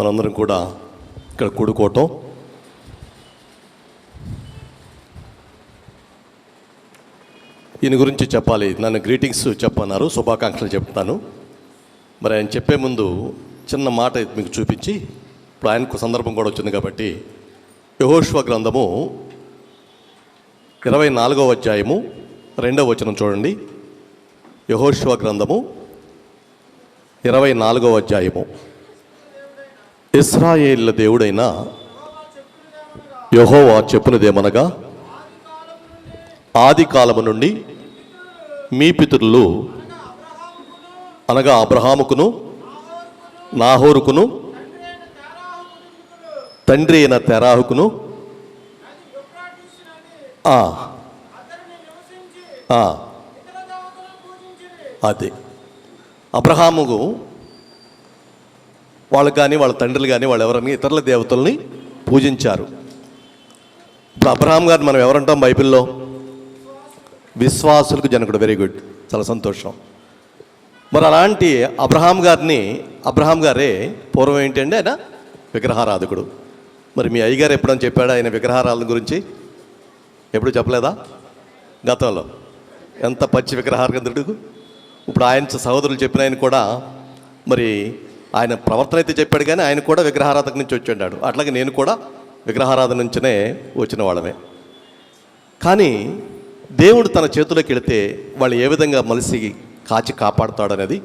మనందరం కూడా ఇక్కడ కూడుకోవటం. ఈయన గురించి చెప్పాలి. నన్ను గ్రీటింగ్స్ చెప్పన్నారు. శుభాకాంక్షలు చెప్తాను. మరి ఆయన చెప్పే ముందు చిన్న మాట మీకు చూపించి ఇప్పుడు ఆయనకు సందర్భం కూడా వచ్చింది కాబట్టి యహోష్వ గ్రంథము ఇరవై నాలుగవ అధ్యాయము రెండవ వచనం చూడండి. యహోష్వ గ్రంథము ఇరవై నాలుగవ అధ్యాయము. ఇస్రాయేళ్ళ దేవుడైన యహోవా చెప్పునదేమనగా ఆది కాలము నుండి మీ పితరులు అనగా అబ్రహాముకును నాహోరుకును తండ్రి అయిన తెరాహుకును అదే. అబ్రహాముకు వాళ్ళు కానీ వాళ్ళ తండ్రులు కానీ వాళ్ళు ఎవరని ఇతరుల దేవతల్ని పూజించారు. ఇప్పుడు అబ్రహాం గారు మనం ఎవరంటాం బైబిల్లో? విశ్వాసులకు జనకుడు వెరీ గుడ్ చాలా సంతోషం. మరి అలాంటి అబ్రహాం గారిని అబ్రహాం గారే పూర్వం ఏంటంటే ఆయన విగ్రహారాధకుడు. మరి మీ అయ్యగారు ఎప్పుడని చెప్పాడు ఆయన విగ్రహారాధన గురించి? ఎప్పుడు చెప్పలేదా? గతంలో. ఎంత పచ్చి విగ్రహారాధకుడు ఇప్పుడు ఆయన సహోదరులు చెప్పిన ఆయన కూడా మరి ఆయన ప్రవర్తన అయితే చెప్పాడు కానీ ఆయన కూడా విగ్రహారాధక నుంచి వచ్చాడు. అట్లాగే నేను కూడా విగ్రహారాధన నుంచినే వచ్చిన వాళ్ళమే. కానీ దేవుడు తన చేతిలోకి వెళితే వాళ్ళు ఏ విధంగా మలిసి కాచి కాపాడుతాడనేది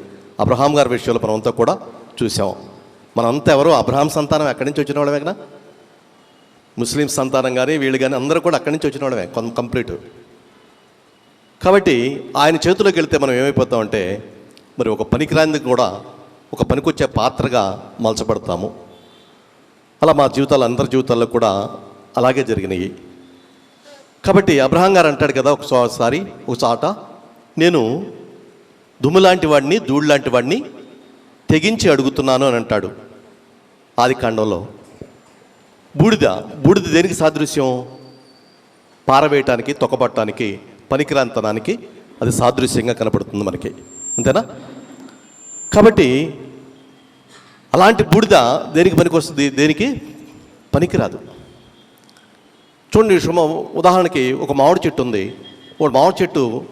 అబ్రహాం గారి విషయంలో మనమంతా కూడా చూసాం. మనంతా ఎవరు అబ్రహాం సంతానం ఎక్కడి నుంచి వచ్చిన వాళ్ళమే కదా ముస్లిం సంతానం కానీ వీళ్ళు కానీ అందరూ కూడా అక్కడి నుంచి వచ్చిన వాళ్ళమే కొంత కంప్లీట్. కాబట్టి ఆయన చేతిలోకి వెళితే మనం ఏమైపోతామంటే మరి ఒక పనికిరాంది కూడా ఒక పనికొచ్చే పాత్రగా మలచబడతాము. అలా మా జీవితాలు అందరి జీవితాల్లో కూడా అలాగే జరిగినాయి. కాబట్టి అబ్రహాం గారు అంటాడు కదా ఒకసారి ఒక చాట నేను దుమ్ము లాంటి వాడిని ధూళి లాంటి వాడిని తెగించి అడుగుతున్నాను అని అంటాడు ఆది కాండంలో. బూడిద బూడిద దేనికి సాదృశ్యం? పారవేయటానికి తొక్కబట్టడానికి పనికిరాంతనానికి అది సాదృశ్యంగా కనపడుతుంది మనకి. అంతేనా? కాబట్టి అలాంటి బూడిద దేనికి పనికి వస్తుంది? దేనికి? పనికిరాదు. చూడండి సుమ ఉదాహరణకి ఒక మామిడి చెట్టు ఉంది. ఒక మామిడి చెట్టు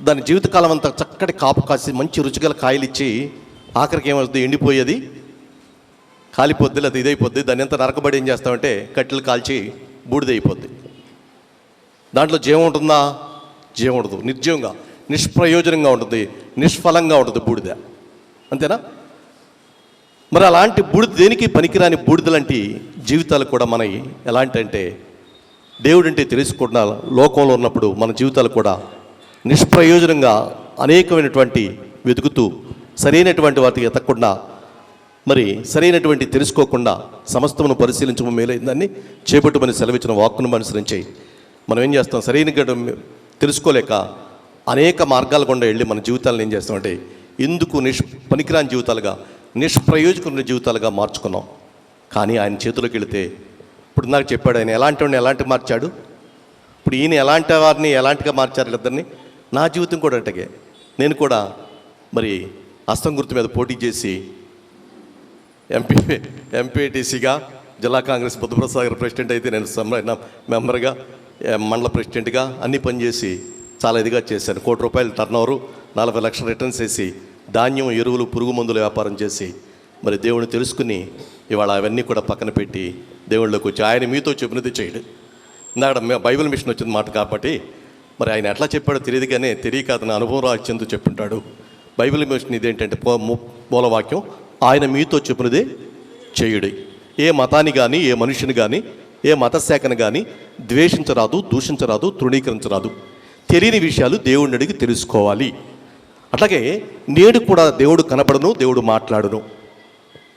దాని జీవితకాలం అంతా చక్కటి కాపు కాసి మంచి రుచిగల కాయలు ఇచ్చి ఆఖరికి ఏమవుతుంది? ఎండిపోయేది. కాలిపోద్ది లేదా ఇదైపోద్ది. దాన్ని ఎంత నరకబడి ఏం చేస్తామంటే కట్టెలు కాల్చి బూడిదైపోద్ది. దాంట్లో జీవం ఉంటుందా? జీవం ఉండదు. నిర్జీవంగా నిష్ప్రయోజనంగా ఉంటుంది. నిష్ఫలంగా ఉంటుంది బూడిద. అంతేనా? మరి అలాంటి బూడిద దేనికి పనికిరాని బూడిద లాంటి జీవితాలు కూడా మన ఎలాంటి అంటే దేవుడంటే తెలుసుకున్న లోకంలో ఉన్నప్పుడు మన జీవితాలు కూడా నిష్ప్రయోజనంగా అనేకమైనటువంటి వెతుకుతూ సరైనటువంటి వాటికి ఎతకకుండా మరి సరైనటువంటి తెలుసుకోకుండా సమస్తమును పరిశీలించడం మేలైందని చేపట్టుమని సెలవిచ్చిన వాక్కును అనుసరించి మనం ఏం చేస్తాం? సరైన తెలుసుకోలేక అనేక మార్గాల గుండా వెళ్ళి మన జీవితాలను ఏం చేస్తామంటే ఎందుకు నిష్ పనికిరాని జీవితాలుగా నిష్ప్రయోజకుల జీవితాలుగా మార్చుకున్నాం. కానీ ఆయన చేతిలోకి వెళితే ఇప్పుడు నాకు చెప్పాడు ఆయన ఎలాంటి వాడిని ఎలాంటి మార్చాడు? ఇప్పుడు ఈయన ఎలాంటి వారిని ఎలాంటిగా మార్చారు ఇద్దరిని? నా జీవితం కూడా అట్టగే. నేను కూడా మరి అస్తం గుర్తు మీద పోటీ చేసి ఎంపీ ఎంపీటీసీగా జిల్లా కాంగ్రెస్ బుద్ధప్రసాద్ గారు ప్రెసిడెంట్ అయితే నేను సమ్మ- మెంబర్గా మండల ప్రెసిడెంట్గా అన్ని పనిచేసి చాలా ఇదిగా చేశాను. కోటి రూపాయలు టర్న్ ఓవరు నలభై లక్షల రిటర్న్స్ వేసి ధాన్యం ఎరువులు పురుగు మందుల వ్యాపారం చేసి మరి దేవుని తెలుసుకుని ఇవాళ అవన్నీ కూడా పక్కన పెట్టి దేవుళ్ళకు వచ్చి ఆయన మీతో చెప్పినది చేయడు. ఇందాక బైబిల్ మిషన్ వచ్చింది మాట కాబట్టి మరి ఆయన ఎట్లా చెప్పాడో తెలియదు కానీ తెలియక అతను అనుభవం రాచిందో చెప్పుంటాడు. బైబిల్ మిషన్ ఇదేంటంటే మూలవాక్యం ఆయన మీతో చెప్పినదే చేయుడి. ఏ మతాన్ని కానీ ఏ మనుషుని కానీ ఏ మత శాఖను కానీ ద్వేషించరాదు దూషించరాదు తృణీకరించరాదు. తెలియని విషయాలు దేవుడిని అడిగి తెలుసుకోవాలి. అట్లాగే నేడు కూడా దేవుడు కనపడను దేవుడు మాట్లాడును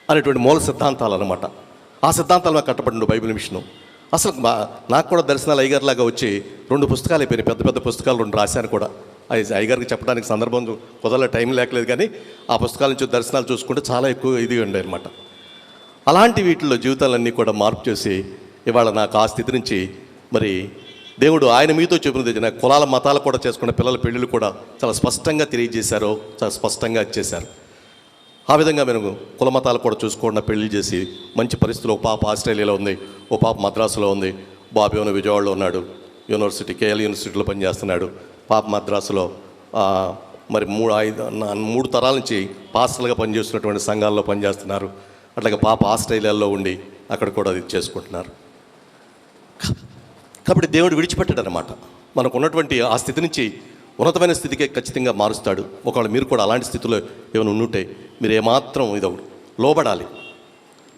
అనేటువంటి మూల సిద్ధాంతాలు అనమాట ఆ సిద్ధాంతాలు మీద కట్టబడిన బైబిల్ మిషను. అసలు మా- నాకు కూడా దర్శనాలు అయ్యగారిలాగా వచ్చి రెండు పుస్తకాలు అయిపోయినాయి పెద్ద పెద్ద పుస్తకాలు రెండు రాశాను కూడా. అవి అయ్యగారికి చెప్పడానికి సందర్భం కుదరలే టైం లేకలేదు కానీ ఆ పుస్తకాల నుంచి దర్శనాలు చూసుకుంటే చాలా ఎక్కువ ఇది ఉండే అనమాట అలాంటి వీటిల్లో జీవితాలన్నీ కూడా మార్పు చేసి ఇవాళ నాకు ఆ స్థితి నుంచి మరి దేవుడు ఆయన మీతో చెప్పినది కులాల మతాలు కూడా చేసుకున్న పిల్లల పెళ్ళిళ్ళు కూడా చాలా స్పష్టంగా తెలియజేశారు చాలా స్పష్టంగా చేశారు ఆ విధంగా మేము కుల మతాలు కూడా చూసుకోకుండా పెళ్ళి చేసి మంచి పరిస్థితులు ఓ పాప ఆస్ట్రేలియాలో ఉంది ఓ పాప మద్రాసులో ఉంది బాబు ఏమో విజయవాడలో ఉన్నాడు యూనివర్సిటీ కేఎల్ యూనివర్సిటీలో పనిచేస్తున్నాడు పాప మద్రాసులో మరి మూడు ఐదు మూడు తరాల నుంచి పాస్టర్లుగా పనిచేస్తున్నటువంటి సంఘాల్లో పనిచేస్తున్నారు అట్లాగే పాప ఆస్ట్రేలియాలో ఉండి అక్కడ కూడా అది చేసుకుంటున్నారు. కాబట్టి దేవుడు విడిచిపెట్టాడు అనమాట మనకు ఉన్నటువంటి ఆ స్థితి నుంచి ఉన్నతమైన స్థితికే ఖచ్చితంగా మారుస్తాడు. ఒకవేళ మీరు కూడా అలాంటి స్థితిలో ఏమైనా ఉంటే మీరు ఏమాత్రం ఇది లోబడాలి.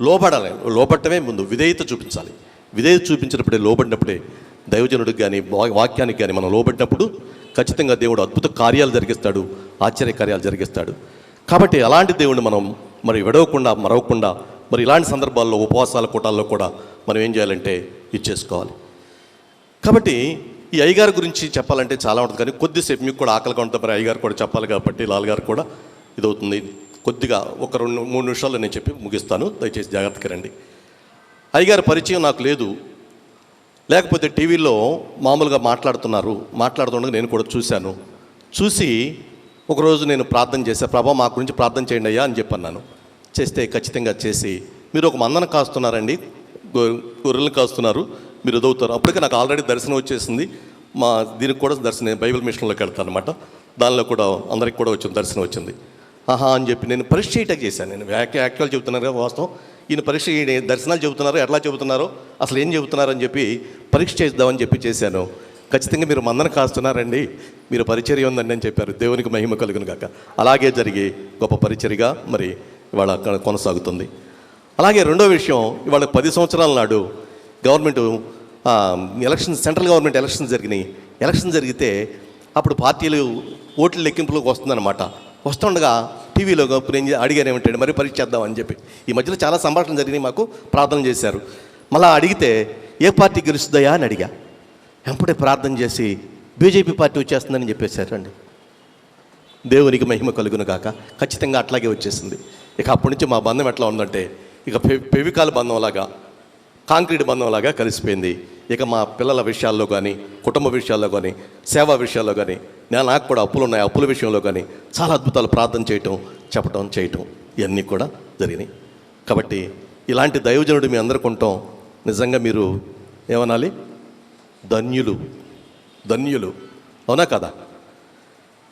లోబడాలి. లోబట్టమే ముందు విధేయత చూపించాలి. విధేయత చూపించినప్పుడే లోబడినప్పుడే దైవజనుడికి కానీ వాక్యానికి కానీ మనం లోబడినప్పుడు ఖచ్చితంగా దేవుడు అద్భుత కార్యాలు జరిగిస్తాడు ఆశ్చర్య కార్యాలు జరిగిస్తాడు. కాబట్టి అలాంటి దేవుడిని మనం మరి విడవకుండా మరవకుండా మరి ఇలాంటి సందర్భాల్లో ఉపవాసాల కూటాల్లో కూడా మనం ఏం చేయాలంటే ఇచ్చేసుకోవాలి కాబట్టి ఈ అయ్యగారి గురించి చెప్పాలంటే చాలా ఉంటుంది. కానీ కొద్దిసేపు మీకు కూడా ఆకలిగా ఉంటుంది. మరి అయ్యగారు కూడా చెప్పాలి కాబట్టి లాల్ గారు కూడా ఇదవుతుంది. కొద్దిగా ఒక రెండు మూడు నిమిషాల్లో నేను చెప్పి ముగిస్తాను. దయచేసి జాగ్రత్తగా రండి. అయ్యగారి పరిచయం నాకు లేదు. లేకపోతే టీవీలో మామూలుగా మాట్లాడుతున్నారు. మాట్లాడుతుండగా నేను కూడా చూశాను. చూసి ఒకరోజు నేను ప్రార్థన చేశాను ప్రభా మా గురించి ప్రార్థన చేయండి అయ్యా అని చెప్పన్నాను. చేస్తే ఖచ్చితంగా చేసి మీరు ఒక మందన కాస్తున్నారండి. గొ- గొర్రెలను కాస్తున్నారు. మీరు చదువుతారు అప్పటికే నాకు ఆల్రెడీ దర్శనం వచ్చేసింది. మా దీనికి కూడా దర్శనం బైబిల్ మిషన్లోకి వెళ్తాను అనమాట దానిలో కూడా అందరికి కూడా వచ్చింది దర్శనం వచ్చింది. ఆహా అని చెప్పి నేను పరీక్ష చేయటం చేశాను. నేను యాక్చువల్ చెబుతున్నాను కదా వాస్తవం. ఈయన పరీక్ష ఈయన దర్శనాలు చెబుతున్నారు ఎట్లా చెబుతున్నారో అసలు ఏం చెబుతున్నారు అని చెప్పి పరీక్ష చేద్దామని చెప్పి చేశాను. ఖచ్చితంగా మీరు మందన కాస్తున్నారండి. మీరు పరిచర్య ఉందండి అని చెప్పారు. దేవునికి మహిమ కలుగును కాక అలాగే జరిగి గొప్ప పరిచర్యగా మరి ఇవాళ కొనసాగుతుంది. అలాగే రెండో విషయం ఇవాళ పది సంవత్సరాల నాడు government election central government elections జరిగినాయి. ఎలక్షన్ జరిగితే అప్పుడు పార్టీలు ఓట్ల లెక్కింపులోకి వస్తుందన్నమాట. వస్తుండగా టీవీలో నేను ఏం చే- మరి పరీక్ష చేద్దామని చెప్పి. ఈ మధ్యలో చాలా సంభాషణ జరిగినాయి మాకు ప్రార్థన చేశారు. మళ్ళా అడిగితే ఏ పార్టీ గెలుస్తుందయా అని అడిగా. వెంపడే ప్రార్థన చేసి బీజేపీ పార్టీ వచ్చేస్తుందని చెప్పేశారు అండి. దేవునికి మహిమ కలుగును కాక ఖచ్చితంగా అట్లాగే వచ్చేసింది. ఇక అప్పటి నుంచి మా బంధం ఎట్లా ఉందంటే ఇక పె పెవికాల బంధంలాగా కాంక్రీట్ బంధంలాగా కలిసిపోయింది. ఇక మా పిల్లల విషయాల్లో కానీ కుటుంబ విషయాల్లో కానీ సేవా విషయాల్లో కానీ నేను నాకు కూడా అప్పులు ఉన్నాయి అప్పుల విషయంలో కానీ చాలా అద్భుతాలు ప్రార్థన చేయటం చెప్పటం చేయటం ఇవన్నీ కూడా జరిగినాయి. కాబట్టి ఇలాంటి దైవజనుడు మీ అందరికి ఉండటం నిజంగా మీరు ఏమనాలి? ధన్యులు. ధన్యులు. అవునా కదా?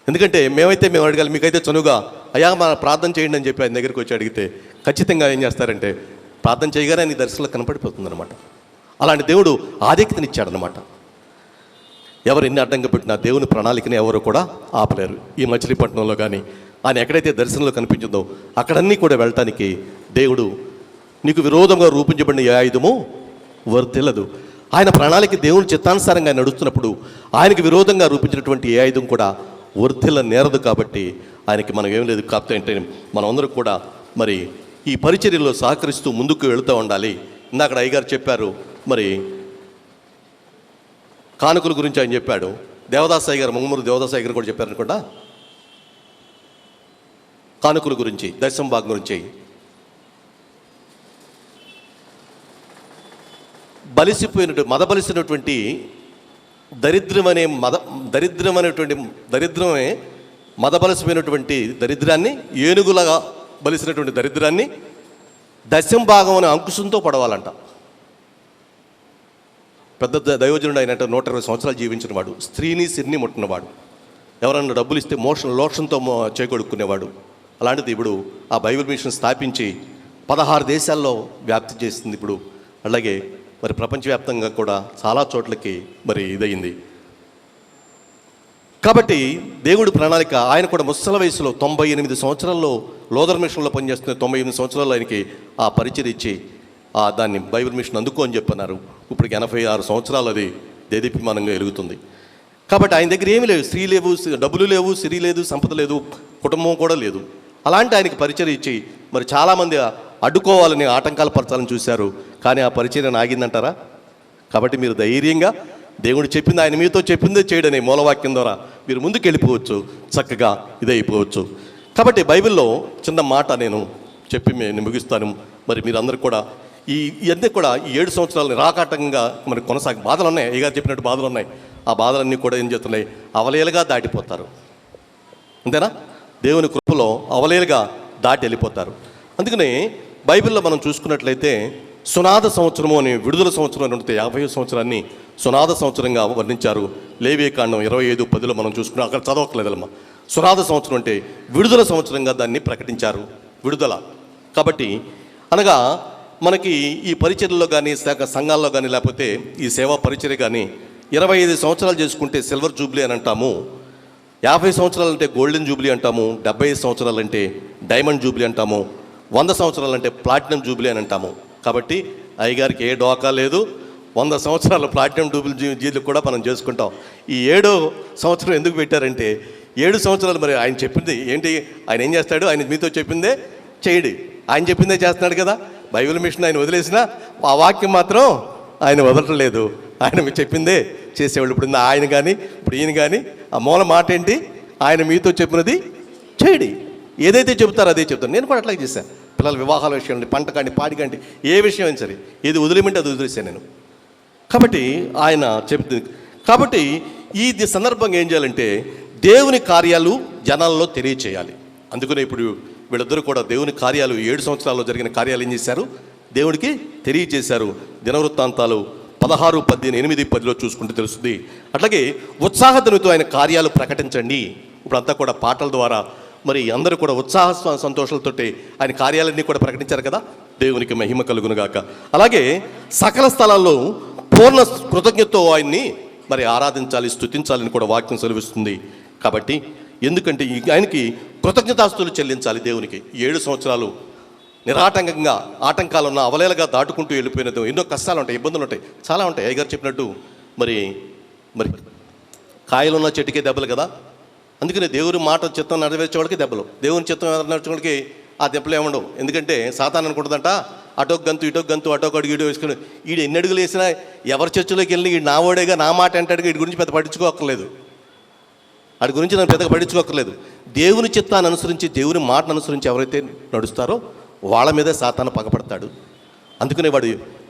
ఎందుకంటే మేమైతే మేము అడగాలి మీకైతే చనువుగా అయ్యా మన ప్రార్థన చేయండి అని చెప్పి ఆయన దగ్గరికి వచ్చి అడిగితే ఖచ్చితంగా ఏం చేస్తారంటే ప్రార్థన చేయగానే నీ దర్శనంలో కనపడిపోతుంది అనమాట అలాంటి దేవుడు ఆధిక్యతనిచ్చాడనమాట ఎవరు ఎన్ని అడ్డంగా పెట్టినా దేవుని ప్రణాళికని ఎవరు కూడా ఆపలేరు. ఈ మచిలీపట్నంలో కానీ ఆయన ఎక్కడైతే దర్శనంలో కనిపించిందో అక్కడన్నీ కూడా వెళ్ళటానికి దేవుడు నీకు విరోధంగా రూపించబడిన ఏ ఆయుధము వర్తిల్లదు. ఆయన ప్రణాళిక దేవుని చిత్తానుసారంగా నడుస్తున్నప్పుడు ఆయనకి విరోధంగా రూపించినటువంటి ఏ ఆయుధం కూడా వర్తిల్ల నేరదు కాబట్టి ఆయనకి మనం ఏం లేదు కాకపోతే అంటే మనమందరం కూడా మరి ఈ పరిచర్యలో సహకరిస్తూ ముందుకు వెళుతూ ఉండాలి. ఇందాక అయ్యగారు చెప్పారు మరి కానుకల గురించి ఆయన చెప్పాడు. దేవదాసాయి గారు మంగమూరు దేవదాసాయి గారు కూడా చెప్పారు అనుకుంటా? కానుకల గురించి దర్శనం భాగం గురించి. బలిసిపోయినట్టు మదబలిసినటువంటి దరిద్రం అనే మద దరిద్రం అనేటువంటి దరిద్రమే మదబలసిపోయినటువంటి దరిద్రాన్ని ఏనుగులాగా బలిసినటువంటి దరిద్రాన్ని దశం భాగం అనే అంకుశంతో పడవాలంట. పెద్ద దయోజనుడు అయినట్టు నూట ఇరవై సంవత్సరాలు జీవించిన వాడు స్త్రీని సిరిని ముట్టినవాడు. ఎవరన్నా డబ్బులు ఇస్తే మోషన్ లోషన్తో చేకొడుక్కునేవాడు అలాంటిది ఇప్పుడు ఆ బైబిల్ మిషన్ స్థాపించి పదహారు దేశాల్లో వ్యాప్తి చేస్తుంది ఇప్పుడు. అలాగే మరి ప్రపంచవ్యాప్తంగా కూడా చాలా చోట్లకి మరి ఇదయింది. కాబట్టి దేవుడి ప్రణాళిక ఆయన కూడా ముసల వయసులో తొంభై ఎనిమిది సంవత్సరాల్లో లోదర్ మిషన్లో పనిచేస్తున్న తొంభై ఎనిమిది సంవత్సరాల్లో ఆయనకి ఆ పరిచయం ఇచ్చి ఆ దాన్ని బైబిల్ మిషన్ అందుకో అని చెప్పన్నారు. ఇప్పుడు ఎనభై ఆరు సంవత్సరాలు అది దేదీప్యమానంగా ఎలుగుతుంది. కాబట్టి ఆయన దగ్గర ఏమీ లేవు. స్త్రీ లేవు డబ్బులు లేవు సిరి లేదు సంపద లేదు కుటుంబం కూడా లేదు. అలాంటి ఆయనకి పరిచయం ఇచ్చి మరి చాలామంది అడ్డుకోవాలని ఆటంకాలు పరచాలని చూశారు. కానీ ఆ పరిచయం ఆగిందంటారా కాబట్టి మీరు ధైర్యంగా దేవుడు చెప్పింది ఆయన మీతో చెప్పిందే చేయడని మూలవాక్యం ద్వారా మీరు ముందుకు వెళ్ళిపోవచ్చు చక్కగా ఇదైపోవచ్చు. కాబట్టి బైబిల్లో చిన్న మాట నేను చెప్పి నేను ముగిస్తాను. మరి మీరందరూ కూడా ఈ ఇవన్నీ కూడా ఈ ఏడు సంవత్సరాలు రాకాటకంగా మరి కొనసాగి బాధలు ఉన్నాయి. అయ్యగారు చెప్పినట్టు బాధలు ఉన్నాయి. ఆ బాధలన్నీ కూడా ఏం చేస్తున్నాయి? అవలేలుగా దాటిపోతారు. అంతేనా? దేవుని కృపలో అవలేలుగా దాటి వెళ్ళిపోతారు. అందుకనే బైబిల్లో మనం చూసుకున్నట్లయితే సునాద సంవత్సరము అని విడుదల సంవత్సరం అని యాభై సంవత్సరాన్ని సునాద సంవత్సరంగా వర్ణించారు. లేవే కాండం ఇరవై ఐదు పదిలో మనం చూసుకున్నాం. అక్కడ చదవట్లేదమ్మా సునాద సంవత్సరం అంటే విడుదల సంవత్సరంగా దాన్ని ప్రకటించారు. విడుదల. కాబట్టి అనగా మనకి ఈ పరిచర్లో కానీ శాఖ సంఘాల్లో కానీ లేకపోతే ఈ సేవా పరిచర్య కానీ ఇరవై ఐదు సంవత్సరాలు చేసుకుంటే సిల్వర్ జూబ్లీ అని అంటాము. యాభై సంవత్సరాలు అంటే గోల్డెన్ జూబ్లీ అంటాము. డెబ్బై ఐదు సంవత్సరాలు అంటే డైమండ్ జూబ్లీ అంటాము. వంద సంవత్సరాలు అంటే ప్లాటినం జూబ్లీ అని అంటాము. కాబట్టి అయ్యగారికి ఏ డోకా లేదు. వంద సంవత్సరాలు ప్లాటినం డూబుల్ జీలు కూడా మనం చేసుకుంటాం. ఈ ఏడో సంవత్సరం ఎందుకు పెట్టారంటే ఏడు సంవత్సరాలు మరి ఆయన చెప్పింది ఏంటి? ఆయన ఏం చేస్తాడు? ఆయన మీతో చెప్పిందే చేయడు. ఆయన చెప్పిందే చేస్తున్నాడు కదా. బైబిల్ మిషన్ ఆయన వదిలేసినా ఆ వాక్యం మాత్రం ఆయన వదలట్లేదు ఆయన మీకు చెప్పిందే చేసేవాళ్ళు. ఇప్పుడు ఆయన కానీ ఇప్పుడు ఈయన కానీ ఆ మూల మాట ఏంటి? ఆయన మీతో చెప్పినది చేయడి. ఏదైతే చెబుతారో అదే చెప్తాను నేను కూడా అట్లాగే చేశాను. పిల్లల వివాహాల విషయం అండి పంట కానీ పాడి కానీ ఏ విషయం అయినా సరే ఏది వదిలేమంటే అది వదిలేసాను నేను. కాబట్టి ఆయన చెప్తుంది. కాబట్టి ఈ సందర్భంగా ఏం చేయాలంటే దేవుని కార్యాలు జనాల్లో తెలియచేయాలి. అందుకనే ఇప్పుడు వీళ్ళిద్దరూ కూడా దేవుని కార్యాలు ఏడు సంవత్సరాల్లో జరిగిన కార్యాలు ఏం చేశారు? దేవుడికి తెలియజేశారు దినవృత్తాంతాలు పదహారు పద్దెనిమిది ఎనిమిది పదిలో చూసుకుంటే తెలుస్తుంది. అట్లాగే ఉత్సాహతనుతో ఆయన కార్యాలు ప్రకటించండి. ఇప్పుడంతా కూడా పాటల ద్వారా మరి అందరూ కూడా ఉత్సాహ సంతోషాలతో ఆయన కార్యాలన్నీ కూడా ప్రకటించారు కదా? దేవునికి మహిమ కలుగునుగాక. అలాగే సకల స్థలాల్లో పూర్ణ కృతజ్ఞతతో ఆయన్ని మరి ఆరాధించాలి స్తుతించాలని కూడా వాక్యం సెలవిస్తుంది. కాబట్టి ఎందుకంటే ఈ ఆయనకి కృతజ్ఞతాస్తులు చెల్లించాలి దేవునికి. ఏడు సంవత్సరాలు నిరాటంకంగా ఆటంకాలు ఉన్న అవలేలగా దాటుకుంటూ వెళ్ళిపోయినది ఎన్నో కష్టాలు ఉంటాయి ఇబ్బందులు ఉంటాయి చాలా ఉంటాయి. అయ్యగారు చెప్పినట్టు మరి మరి కాయలు ఉన్న చెట్టుకే దెబ్బలు కదా? అందుకనే దేవుని మాట చిత్తం నెరవేర్చేవాడికి దెబ్బలు. దేవుని చిత్తం నెరవేర్చేవాడికి ఆ దెబ్బలు ఏముండవు ఎందుకంటే సాతాన్ అనుకుంటుందంట అటో గంతు ఇటో గంతు అటో అడుగు ఇటు వేసుకుని ఈడు ఎన్ని అడుగులు వేసినా ఎవరి చర్చలోకి వెళ్ళి ఈడు నా ఓడేగా నా మాట అంటాడు వీడి గురించి పెద్ద పట్టించుకోక్కర్లేదు. వాడి గురించి నన్ను పెద్దగా పట్టించుకోక్కర్లేదు. దేవుని చిత్తాన్ని అనుసరించి దేవుని మాటను అనుసరించి ఎవరైతే నడుస్తారో వాళ్ళ మీదే సాతాను పగపడతాడు. అందుకనే వాడు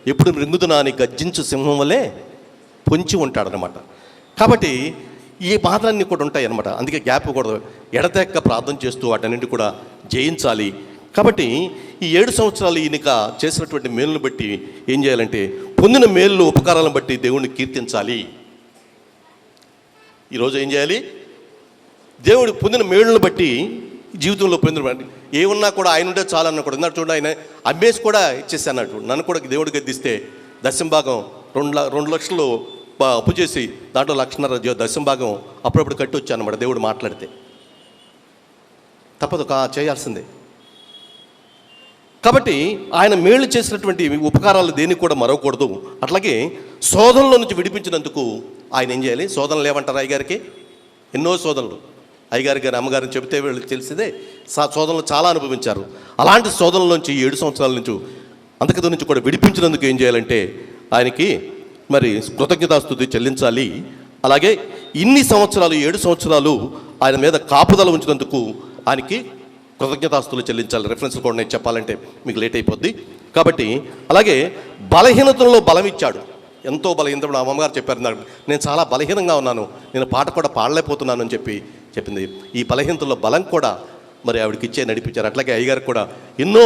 ఎప్పుడు మృంగుతున్నా అని గర్జించు సింహం వల్లే పొంచి ఉంటాడనమాట. కాబట్టి ఈ బాధలన్నీ కూడా ఉంటాయి అనమాట అందుకే గ్యాప్ కూడా ఎడతెక్క ప్రార్థన చేస్తూ వాటన్నింటి కూడా జయించాలి. కాబట్టి ఈ ఏడు సంవత్సరాలు ఈయనక చేసినటువంటి మేలును బట్టి ఏం చేయాలంటే పొందిన మేలు ఉపకారాలను బట్టి దేవుణ్ణి కీర్తించాలి. ఈరోజు ఏం చేయాలి? దేవుడు పొందిన మేలును బట్టి జీవితంలో పొందిన ఏమున్నా కూడా ఆయన ఉంటే చాలు అన్న కూడా చూడండి ఆయన అమ్మేసి కూడా ఇచ్చేసానట్టు నన్ను కూడా దేవుడు గద్దిస్తే దశంభాగం రెండు రెండు లక్షలు అప్పు చేసి దాంట్లో లక్షన్నర దశంభాగం భాగం అప్పుడప్పుడు కట్టి వచ్చాను అనమాట దేవుడు మాట్లాడితే. తప్పదు కా చేయాల్సిందే. కాబట్టి ఆయన మేలు చేసినటువంటి ఉపకారాలు దేనికి కూడా మరవకూడదు. అట్లాగే శోధనలో నుంచి విడిపించినందుకు ఆయన ఏం చేయాలి? శోధనలు ఏమంటారు అయ్యగారికి? ఎన్నో శోధనలు. అయ్యగారి గారి అమ్మగారిని చెబితే వీళ్ళకి తెలిసిందే. సా శోధనలు చాలా అనుభవించారు. అలాంటి శోధనల నుంచి ఏడు సంవత్సరాల నుంచి అంతకది నుంచి కూడా విడిపించినందుకు ఏం చేయాలంటే ఆయనకి మరి కృతజ్ఞతాస్థుతి చెల్లించాలి. అలాగే ఇన్ని సంవత్సరాలు ఏడు సంవత్సరాలు ఆయన మీద కాపుదల ఉంచినందుకు ఆయనకి కృతజ్ఞతాస్తులు చెల్లించాలి. రెఫరెన్స్ కూడా నేను చెప్పాలంటే మీకు లేట్ అయిపోద్ది. కాబట్టి అలాగే బలహీనతలో బలం ఇచ్చాడు ఎంతో బలహీనత మా అమ్మగారు చెప్పారు నాకు. నేను చాలా బలహీనంగా ఉన్నాను. నేను పాట కూడా పాడలేకపోతున్నాను అని చెప్పి చెప్పింది. ఈ బలహీనతలో బలం కూడా మరి ఆవిడకి ఇచ్చే నడిపించారు. అట్లాగే అయ్యగారు కూడా ఎన్నో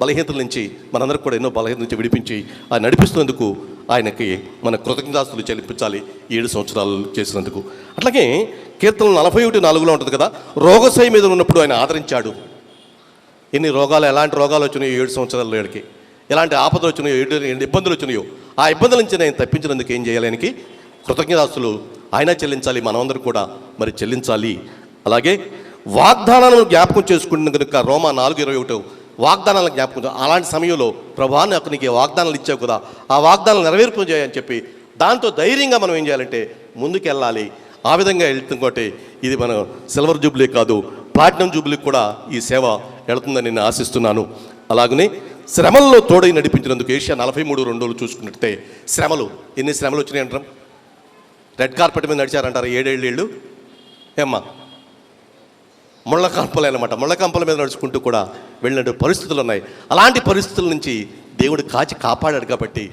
బలహీనతల నుంచి మనందరికి కూడా ఎన్నో బలహీనత నుంచి విడిపించి ఆ నడిపిస్తున్నందుకు ఆయనకి మన కృతజ్ఞతాస్తులు చెల్లించాలి ఏడు సంవత్సరాలు చేసినందుకు. అట్లాగే కీర్తనలు నలభై ఒకటి నాలుగులో ఉంటుంది కదా రోగశయ మీద ఉన్నప్పుడు ఆయన ఆదరించాడు. ఎన్ని రోగాలు ఎలాంటి రోగాలు వచ్చినాయో ఏడు సంవత్సరాల ఏడికి ఎలాంటి ఆపదలు వచ్చినాయో ఏడు ఎన్ని ఇబ్బందులు వచ్చినాయో ఆ ఇబ్బందుల నుంచి నేను తప్పించినందుకు ఏం చేయాలి ఆయనకి? కృతజ్ఞతాస్తులు ఆయన చెల్లించాలి మనమందరం కూడా మరి చెల్లించాలి. అలాగే వాగ్దానాలను జ్ఞాపకం చేసుకున్న కనుక రోమా నాలుగు ఇరవై ఒకటో వాగ్దానాలను జ్ఞాపకం అలాంటి సమయంలో ప్రభా నాకు నీకు వాగ్దానాలు ఇచ్చావు కదా ఆ వాగ్దానాలు నెరవేర్పు చేయని చెప్పి దాంతో ధైర్యంగా మనం ఏం చేయాలంటే ముందుకెళ్ళాలి. ఆ విధంగా వెళ్తుంకోటి ఇది మన సిల్వర్ జూబ్లీ కాదు ప్లాటినం జూబ్లీకి కూడా ఈ సేవ వెళుతుందని నేను ఆశిస్తున్నాను. అలాగనే శ్రమల్లో తోడై నడిపించినందుకు ఏషియా నలభై మూడు రెండోలు చూసుకున్నట్టే శ్రమలు ఎన్ని శ్రమలు వచ్చినాయి అంటాం రెడ్ కార్పెట్ మీద నడిచారంటారు? ఏడేళ్ళు ఏళ్ళు ఏమ్మా ముళ్ళకంపలే అనమాట ముళ్ళకంపల మీద నడుచుకుంటూ కూడా వెళ్ళిన పరిస్థితులు ఉన్నాయి. అలాంటి పరిస్థితుల నుంచి దేవుడు కాచి కాపాడాడు కాబట్టి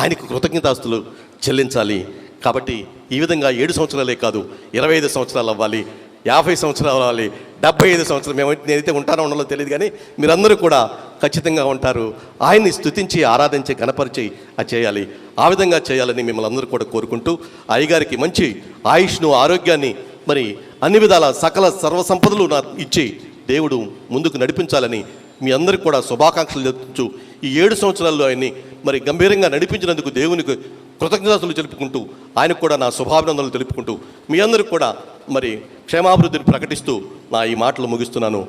ఆయనకు కృతజ్ఞతాస్తులు చెల్లించాలి. కాబట్టి ఈ విధంగా ఏడు సంవత్సరాలే కాదు ఇరవై ఐదు సంవత్సరాలు అవ్వాలి యాభై సంవత్సరాలు అవ్వాలి డెబ్బై ఐదు సంవత్సరాలు మేము నేనైతే ఉంటానో ఉండాలో తెలియదు కానీ మీరందరూ కూడా ఖచ్చితంగా ఉంటారు. ఆయన్ని స్థుతించి ఆరాధించి గణపరిచి అది చేయాలి. ఆ విధంగా చేయాలని మిమ్మల్ని అందరూ కూడా కోరుకుంటూ అయ్యగారికి మంచి ఆయుష్ను ఆరోగ్యాన్ని మరి అన్ని విధాల సకల సర్వసంపదలు నా ఇచ్చి దేవుడు ముందుకు నడిపించాలని మీ అందరికి కూడా శుభాకాంక్షలు చెప్తూ ఈ ఏడు సంవత్సరాల్లో ఆయన్ని మరి గంభీరంగా నడిపించినందుకు దేవునికి కృతజ్ఞతలు తెలుపుకుంటూ ఆయనకు కూడా నా శుభాభినందనలు తెలుపుకుంటూ మీ అందరికి కూడా మరి క్షేమాభివృద్ధిని ప్రకటిస్తూ నా ఈ మాటలు ముగిస్తున్నాను.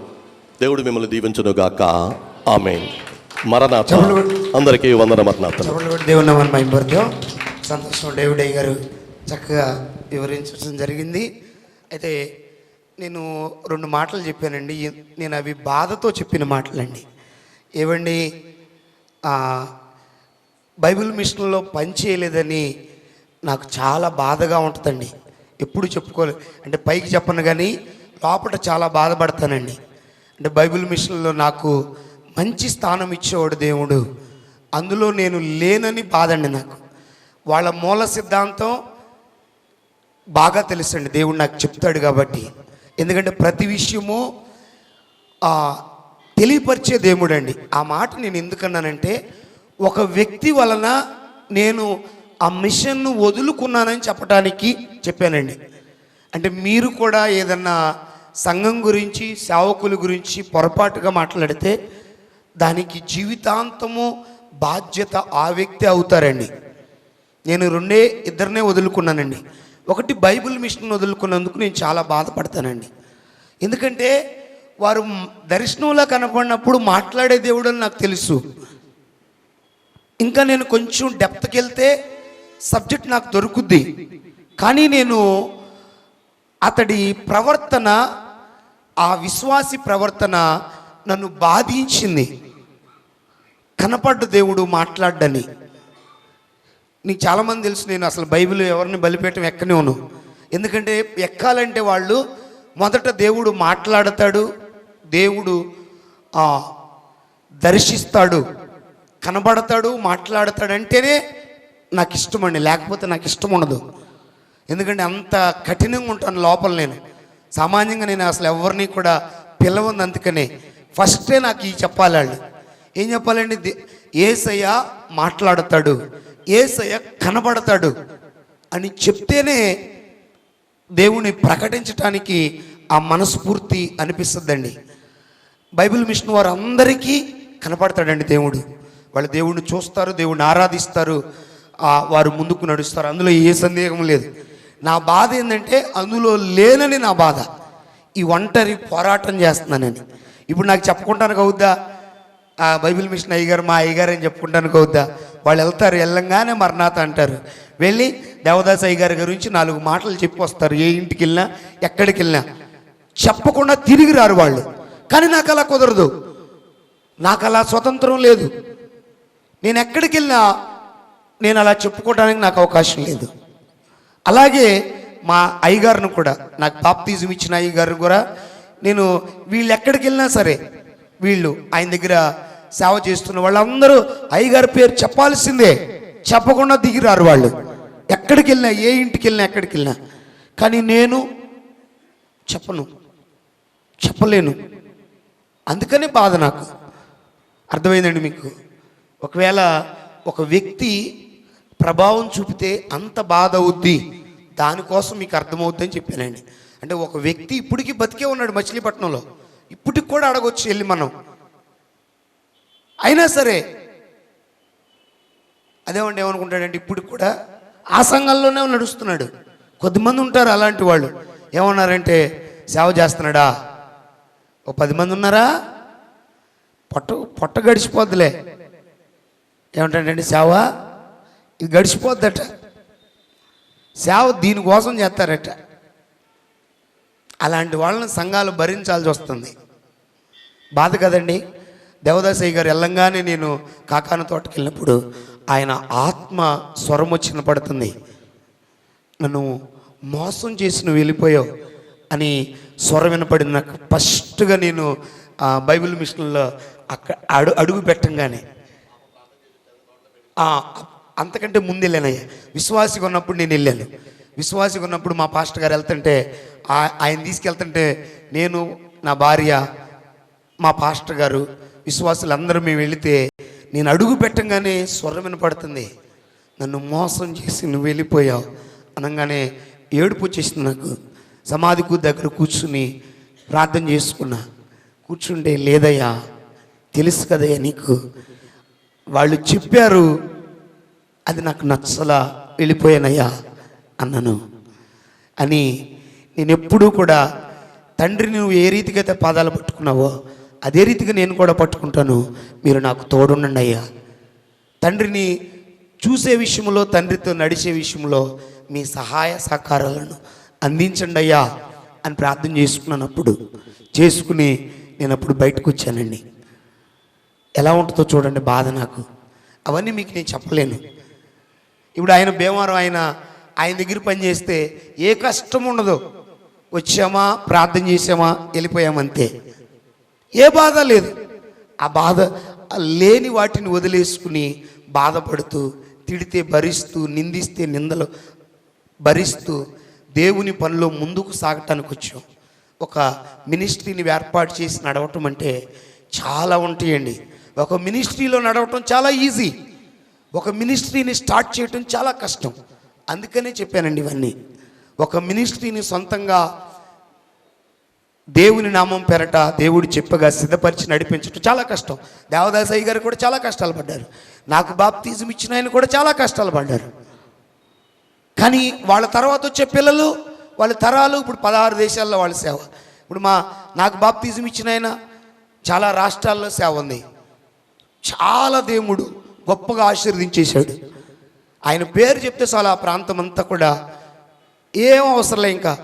దేవుడు మిమ్మల్ని దీవించును గాక ఆమె మరణాథ అందరికీ వందన మరణాథ దేవుని మైంపడతాం సంతోషం డేవిడ్ గారు చక్కగా వివరించడం జరిగింది. అయితే నేను రెండు మాటలు చెప్పానండి. నేను అవి బాధతో చెప్పిన మాటలండి. ఏవండి? బైబిల్ మిషన్లో పని చేయలేదని నాకు చాలా బాధగా ఉంటుందండి. ఎప్పుడు చెప్పుకోలే. అంటే పైకి చెప్పను కానీ లోపల చాలా బాధపడతానండి. అంటే బైబిల్ మిషన్లో నాకు మంచి స్థానం ఇచ్చేవాడు దేవుడు. అందులో నేను లేనని బాధండి నాకు. వాళ్ళ మూల సిద్ధాంతం బాగా తెలుసండి. దేవుడు నాకు చెప్తాడు కాబట్టి. ఎందుకంటే ప్రతి విషయము తెలియపరిచే దేవుడు అండి ఆ మాట నేను ఎందుకన్నానంటే ఒక వ్యక్తి వలన నేను ఆ మిషన్ను వదులుకున్నానని చెప్పడానికి చెప్పానండి. అంటే మీరు కూడా ఏదన్నా సంఘం గురించి సేవకుల గురించి పొరపాటుగా మాట్లాడితే దానికి జీవితాంతము బాధ్యత ఆ వ్యక్తి అవుతారండి. నేను రెండే ఇద్దరినే వదులుకున్నానండి. ఒకటి బైబిల్ మిషన్ వదులుకున్నందుకు నేను చాలా బాధపడతానండి. ఎందుకంటే వారు దర్శనంలో కనపడినప్పుడు మాట్లాడే దేవుడు అని నాకు తెలుసు. ఇంకా నేను కొంచెం డెప్త్కి వెళ్తే సబ్జెక్ట్ నాకు దొరుకుద్ది. కానీ నేను అతడి ప్రవర్తన ఆ విశ్వాసి ప్రవర్తన నన్ను బాధించింది. కనపడ్డ దేవుడు మాట్లాడ్డని. నీకు చాలామంది తెలుసు నేను అసలు బైబిల్ ఎవరిని బలిపేయటం ఎక్కనివ్వను. ఎందుకంటే ఎక్కాలంటే వాళ్ళు మొదట దేవుడు మాట్లాడతాడు దేవుడు దర్శిస్తాడు కనబడతాడు మాట్లాడతాడు అంటేనే నాకు ఇష్టమండి లేకపోతే నాకు ఇష్టం ఉండదు ఎందుకంటే అంత కఠినంగా ఉంటాను లోపల నేను. సామాన్యంగా నేను అసలు ఎవరిని కూడా పిలవను అందుకనే. ఫస్టే నాకు ఈ చెప్పాలి వాళ్ళు ఏం చెప్పాలండి దే- ఏసయ్య మాట్లాడతాడు. ఏసయ కనబడతాడు అని చెప్తేనే దేవుని ప్రకటించటానికి ఆ మనస్ఫూర్తి అనిపిస్తుందండి. బైబిల్ మిషన్ వారు అందరికీ కనపడతాడండి దేవుడు. వాళ్ళు దేవుడిని చూస్తారు దేవుడిని ఆరాధిస్తారు వారు ముందుకు నడుస్తారు. అందులో ఏ సందేహం లేదు. నా బాధ ఏంటంటే అందులో లేనని నా బాధ. ఈ ఒంటరి పోరాటం చేస్తున్నానని. ఇప్పుడు నాకు చెప్పుకుంటానికి అవుద్దా? ఆ బైబిల్ మిషన్ అయ్యగారు మా అయ్యగారు అని చెప్పుకుంటానికి వద్దా వాళ్ళు వెళ్తారు వెళ్ళంగానే మరణాత అంటారు. వెళ్ళి దేవదాస్ అయ్యగారి గురించి నాలుగు మాటలు చెప్పి వస్తారు. ఏ ఇంటికి వెళ్ళినా ఎక్కడికి వెళ్ళినా. చెప్పకుండా తిరిగి రారు వాళ్ళు. కానీ నాకు అలా కుదరదు. నాకు అలా స్వతంత్రం లేదు. నేను ఎక్కడికి వెళ్ళినా నేను అలా చెప్పుకోవడానికి నాకు అవకాశం లేదు. అలాగే మా అయ్యగారిని కూడా నాకు బాప్తిజం ఇచ్చిన అయ్యగారిని కూడా నేను వీళ్ళు ఎక్కడికి వెళ్ళినా సరే వీళ్ళు ఆయన దగ్గర సేవ చేస్తున్న వాళ్ళందరూ అయ్యగారి పేరు చెప్పాల్సిందే. చెప్పకుండా దిగిరారు వాళ్ళు. ఎక్కడికి వెళ్ళినా ఏ ఇంటికి వెళ్ళినా ఎక్కడికి వెళ్ళినా కానీ నేను చెప్పను. చెప్పలేను. అందుకనే బాధ నాకు. అర్థమైందండి మీకు? ఒకవేళ ఒక వ్యక్తి ప్రభావం చూపితే అంత బాధ అవుద్ది. దానికోసం మీకు అర్థమవుద్ది అని చెప్పానండి. అంటే ఒక వ్యక్తి ఇప్పటికీ బతికే ఉన్నాడు మచిలీపట్నంలో. ఇప్పటికి కూడా అడగొచ్చు వెళ్ళి మనం. అయినా సరే అదేమంటే ఏమనుకుంటాడంటే ఇప్పుడు కూడా ఆ సంఘంలోనే నడుస్తున్నాడు. కొద్దిమంది ఉంటారు అలాంటి వాళ్ళు. ఏమన్నారంటే సేవ చేస్తున్నాడా? ఓ పది మంది ఉన్నారా? పొట్ట పొట్ట గడిచిపోద్దులే. ఏమంటాడండి సేవ ఇది గడిచిపోద్దట. సేవ దీనికోసం చేస్తారట. అలాంటి వాళ్ళని సంఘాలు భరించాల్సి వస్తుంది. బాధ కదండి? దేవదాసయ్య గారు వెళ్ళంగానే నేను కాకాన తోటకి వెళ్ళినప్పుడు ఆయన ఆత్మ స్వరం వచ్చిన పడుతుంది. నన్ను మోసం చేసి నువ్వు వెళ్ళిపోయావు అని స్వరం వినపడింది. నాకు ఫస్ట్గా నేను బైబిల్ మిషన్లో అక్కడ అడు అడుగు పెట్టంగానే. అంతకంటే ముందు వెళ్ళానయ్యా. విశ్వాసిగా ఉన్నప్పుడు నేను వెళ్ళాను. విశ్వాసిగా ఉన్నప్పుడు మా పాస్టర్ గారు వెళ్తుంటే ఆయన తీసుకెళ్తుంటే నేను నా భార్య మా పాస్టర్ గారు విశ్వాసులందరూ మేము వెళితే నేను అడుగు పెట్టంగానే స్వరం వినపడుతుంది. నన్ను మోసం చేసి నువ్వు వెళ్ళిపోయావు అనగానే ఏడుపు వచ్చేసింది నాకు. సమాధికు దగ్గర కూర్చుని ప్రార్థన చేసుకున్నా. కూర్చుంటే లేదయ్యా తెలుసు కదయ్యా నీకు. వాళ్ళు చెప్పారు అది నాకు నచ్చలా వెళ్ళిపోయానయ్యా అన్నాను. అని నేను ఎప్పుడూ కూడా తండ్రి నువ్వు ఏ రీతికైతే పాదాలు పట్టుకున్నావో అదే రీతిగా నేను కూడా పట్టుకుంటాను. మీరు నాకు తోడుండండి అయ్యా. తండ్రిని చూసే విషయంలో తండ్రితో నడిచే విషయంలో మీ సహాయ సహకారాలను అందించండి అయ్యా అని ప్రార్థన చేసుకున్నాను అప్పుడు. చేసుకుని నేను అప్పుడు బయటకు వచ్చానండి. ఎలా ఉంటుందో చూడండి బాధ నాకు. అవన్నీ మీకు నేను చెప్పలేను. ఇప్పుడు ఆయన భీమవరం ఆయన ఆయన దగ్గర పని చేస్తే ఏ కష్టం ఉండదు. వచ్చామా ప్రార్థన చేసామా వెళ్ళిపోయామంతే. ఏ బాధ లేదు. ఆ బాధ లేని వాటిని వదిలేసుకుని బాధపడుతూ తిడితే భరిస్తూ నిందిస్తే నిందలు భరిస్తూ దేవుని పనిలో ముందుకు సాగటానికి వచ్చాం. ఒక మినిస్ట్రీని ఏర్పాటు చేసి నడవటం అంటే చాలా ఉంటాయండి. ఒక మినిస్ట్రీలో నడవటం చాలా ఈజీ. ఒక మినిస్ట్రీని స్టార్ట్ చేయటం చాలా కష్టం. అందుకనే చెప్పానండి ఇవన్నీ. ఒక మినిస్ట్రీని సొంతంగా దేవుని నామం పెరట దేవుడు చెప్పగా సిద్ధపరిచి నడిపించడం చాలా కష్టం. దేవదాసయ్య గారు కూడా చాలా కష్టాలు పడ్డారు. నాకు బాప్తిజం ఇచ్చిన ఆయన కూడా చాలా కష్టాలు పడ్డారు. కానీ వాళ్ళ తర్వాత వచ్చే పిల్లలు వాళ్ళ తరాలు ఇప్పుడు పదహారు దేశాల్లో వాళ్ళ సేవ. ఇప్పుడు మా నాకు బాప్తిజం ఇచ్చిన ఆయన చాలా రాష్ట్రాల్లో సేవ ఉంది. చాలా దేవుడు గొప్పగా ఆశీర్వదించేశాడు. ఆయన పేరు చెప్తే చాలా ఆ ప్రాంతం అంతా కూడా. ఏం అవసరంలే ఇంకా.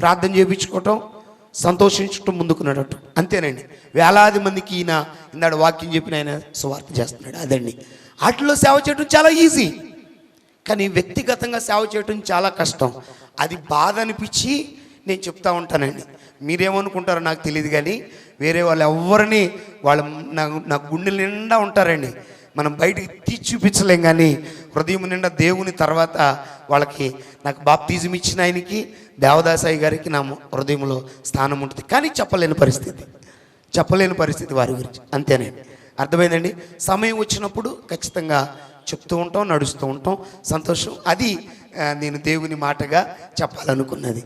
ప్రార్థన చేయించుకోవటం సంతోషించుకుంటూ ముందుకు అంతేనండి. వేలాది మందికి ఈయన ఇందాడు వాక్యం చెప్పిన ఆయన సువార్త చేస్తున్నాడు. అదండి. వాటిలో సేవ చేయడం చాలా ఈజీ. కానీ వ్యక్తిగతంగా సేవ చేయటం చాలా కష్టం. అది బాధ అనిపించి నేను చెప్తా ఉంటానండి. మీరేమనుకుంటారో నాకు తెలియదు కానీ వేరే వాళ్ళు ఎవరిని వాళ్ళ నా నా గుండె నిండా ఉంటారండి. మనం బయటికి తీర్చి చూపించలేం కానీ హృదయం నిండా దేవుని తర్వాత వాళ్ళకి నాకు బాప్తిజం ఇచ్చిన ఆయనకి దేవదాసాయి గారికి నా హృదయంలో స్థానం ఉంటుంది. కానీ చెప్పలేని పరిస్థితి. చెప్పలేని పరిస్థితి వారి గురించి. అంతేనండి అర్థమైందండి? సమయం వచ్చినప్పుడు ఖచ్చితంగా చెప్తూ ఉంటాం నడుస్తూ ఉంటాం. సంతోషం. అది నేను దేవుని మాటగా చెప్పాలనుకున్నది.